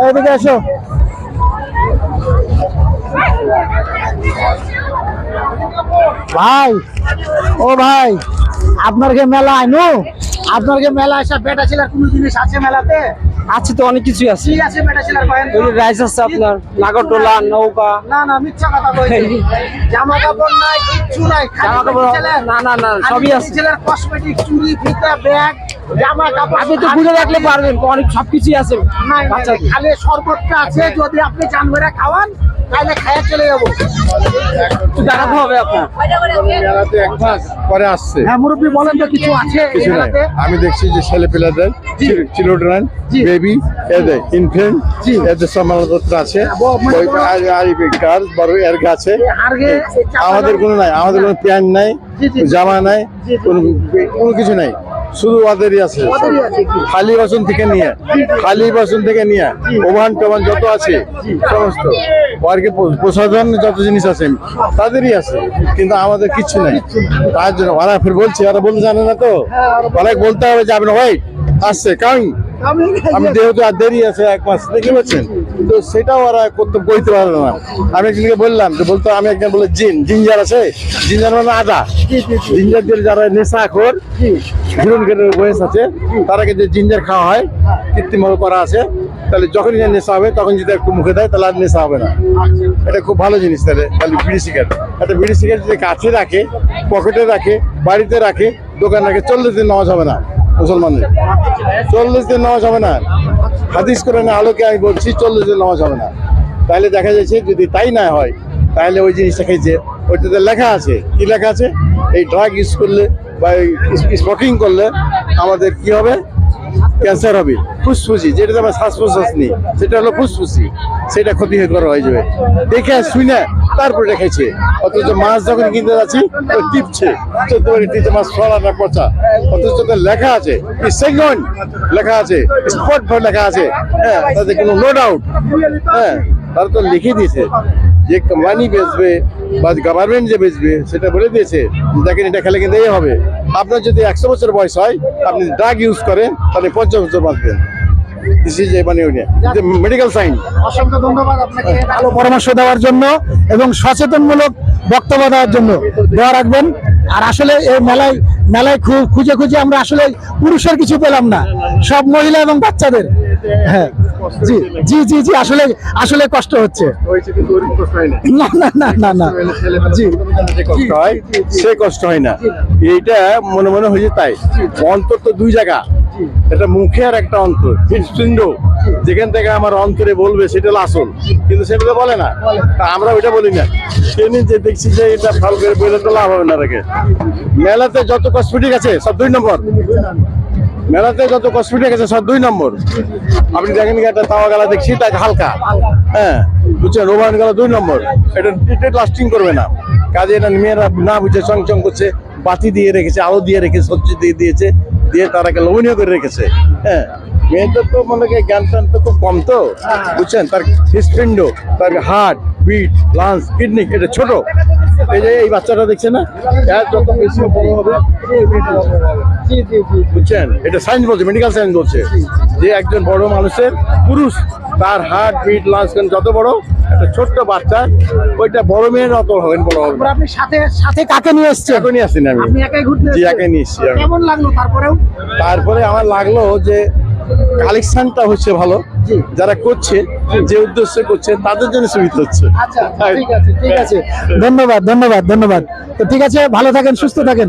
এদিকে এসো ভাই ও ভাই আপনার কে মেলা আইনু? আপনার কে মেলা এসে বেটা ছিলার কোন জিনিস আছে মেলাতে? আছে তো অনেক কিছুই আছে। কি আছে বেটা ছিলার কয়েন ওই রাইস আছে আপনার নাগরদোলা নৌকা। না না মিথ্যা কথা কইছি জামা কাপড় নাই কিচ্ছু নাই জামা কাপড় না না না সবই আছে। ছেলের কসমেটিক চুড়ি ফিতা ব্যাগ আপনি তো ঘুরে রাখলে পারবেন অনেক সবকিছুই আছে খালি শরবতটা আছে যদি আপনি জানবেরা খাওয়ান তাহলে খাইয়া চলে যাব। হবে আপনার। পরে আসছে হ্যাঁ মুরব্বী বলেন তো কিছু আছে কিছু নাই। আমি দেখছি যে ছেলে পেলাদের চিলড্রেন। বেবি এদের ইনফেন্ট জি। এদের সম্মানপত্র আছে। মানে বড়- গার্লস বড় এর আমাদের কোনো নাই আমাদের কোনো প্যান্ট নাই। জামা নাই কোনো কিছু নাই। শুধু ওদেরই আছে? খালি বাসন থেকে নিয়ে খালি বাসন থেকে নিয়ে ওভান টোভান যত আছে সমস্ত। ওয়ার্কে প্রসাধন যত জিনিস আছে তাদেরই আছে। কিন্তু আমাদের কিচ্ছু নেই। তার জন্য ওরা ফের বলছি ওরা বলতে জানে না তো। অনেক বলতে হবে যে আপনি ভাই আসছে কারণ আমি যেহেতু আর দেরি আছে এক মাস দেখতে পাচ্ছেন? তো সেটাও ওরা করতে কইতে পারল না। আমি একজনকে বললাম যে বলতো আমি একজন বলে জিন জিঞ্জার আছে? জিঞ্জার মানে আদা। জিঞ্জার দিয়ে যারা নেশা খোর হিরোন গেটের বয়স আছে তারাকে যে জিঞ্জার খাওয়া হয় কৃত্রিম ভাবে করা আছে। তাহলে যখনই যে নেশা হবে তখন যদি একটু মুখে দেয় তাহলে আর নেশা হবে না। এটা খুব ভালো জিনিস তাহলে তাহলে বিড়ি সিগারেট। একটা বিড়ি সিগারেট যদি কাছে রাখে পকেটে রাখে বাড়িতে রাখে দোকান রাখে চল্লিশ দিন নামাজ হবে না। মুসলমানদের। চল্লিশ দিন নামাজ হবে না। হাদিস করে না আলোকে আমি বলছি, চল্লিশ দিন নামাজ হবে না। তাহলে দেখা যাচ্ছে যদি তাই না হয় তাহলে ওই জিনিসটা খেয়েছে। ওইটাতে লেখা আছে। কি লেখা আছে? এই ড্রাগ ইউজ করলে বা স্মোকিং করলে আমাদের কি হবে? ক্যান্সার হবে। ফুসফুসি যেটা আমার শ্বাস প্রশ্বাস নেই, সেটা হলো ফুসফুসি। সেটা ক্ষতি হয়ে করা হয়ে যাবে। দেখে শুনে তারপরে রেখেছে। অথচ মাছ যখন কিনতে যাচ্ছি টিপছে। চোদ্দ মাছ, ফলা না পচা। অথচ লেখা আছে সেকেন্ড লেখা আছে, স্পট ফর লেখা আছে। হ্যাঁ তাতে কোনো নো ডাউট হ্যাঁ তারা তো লিখে দিয়েছে যে কোম্পানি বেচবে বা গভর্নমেন্ট যে বেচবে, সেটা বলে দিয়েছে দেখেন, এটা খেলে কিন্তু এই হবে। আপনার যদি একশো বছর বয়স হয়, আপনি ড্রাগ ইউজ করেন, তাহলে পঞ্চাশ বছর বাঁচবেন। দিস ইজ মানে মেডিকেল সাইন অসংখ্য ধন্যবাদ আপনাকে। ভালো পরামর্শ দেওয়ার জন্য এবং সচেতনমূলক বক্তব্য দেওয়ার জন্য দোয়া রাখবেন। আর আসলে এই মেলায় মেলায় খু- খুঁজে খুঁজে আমরা আসলে পুরুষের কিছু পেলাম না। সব মহিলা এবং বাচ্চাদের। হ্যাঁ জি জি জি জি আসলে আসলে কষ্ট হচ্ছে। না না না না না। জি। কষ্ট হয় সে কষ্ট হয় না। এইটা মনে মনে হয়েছে তাই। অন্তর তো দুই জায়গা এটা মুখে আর একটা অন্তর হৃদপিণ্ড যেখান থেকে আমার অন্তরে বলবে সেটা আসল, কিন্তু সেটা তো বলে না। আমরা ওইটা বলি না। সেদিন যে দেখছি যে এটা ফাল করে বলে তো লাভ হবে না রেখে। মেলাতে যত কসমেটিক আছে, সব দুই নম্বর। মেলাতে যত কসমেটিক আছে, সব দুই নম্বর। আপনি দেখেন একটা তাওয়া গালা দেখছি তা হালকা। হ্যাঁ বুঝছেন? রোমান গালা দুই নম্বর। এটা এটা লাস্টিং করবে না। কাজে এটা মেয়েরা না বুঝে চং চং করছে, বাতি দিয়ে রেখেছে, আলো দিয়ে রেখেছে, সবজি দিয়ে দিয়েছে। দিয়ে তারাকে লোভনীয় করে রেখেছে। হ্যাঁ মেয়েদের তো মনে হয় জ্ঞান টান তো খুব কম তো। বুঝছেন? তার হৃৎপিণ্ড তার হার্ট বিট লাংস কিডনি এটা ছোট। এই যে এই বাচ্চাটা দেখছে না? এর যত বেশি বড় হবে বুঝছেন? এটা সায়েন্স বলছে মেডিকেল সায়েন্স বলছে। যে একজন বড় মানুষের পুরুষ তার হার্ট বিট লাংস যত বড় একটা ছোট্ট বাচ্চা ওইটা বড় মেয়ের অত হবেন বড় হবে। আপনি সাথে সাথে কাকে নিয়ে এসছেন? এখনই আসিনি আমি? আপনি একাই ঘুরতে জি একাই নিয়ে এসছি আমি। কেমন লাগল তারপরেও? তারপরে আমার লাগল যে কালেকশনটা হচ্ছে ভালো যারা করছে যে উদ্দেশ্যে করছে তাদের জন্য সুবিধা হচ্ছে। আচ্ছা ঠিক আছে ঠিক আছে। ধন্যবাদ ধন্যবাদ ধন্যবাদ। তো ঠিক আছে ভালো থাকেন সুস্থ থাকেন।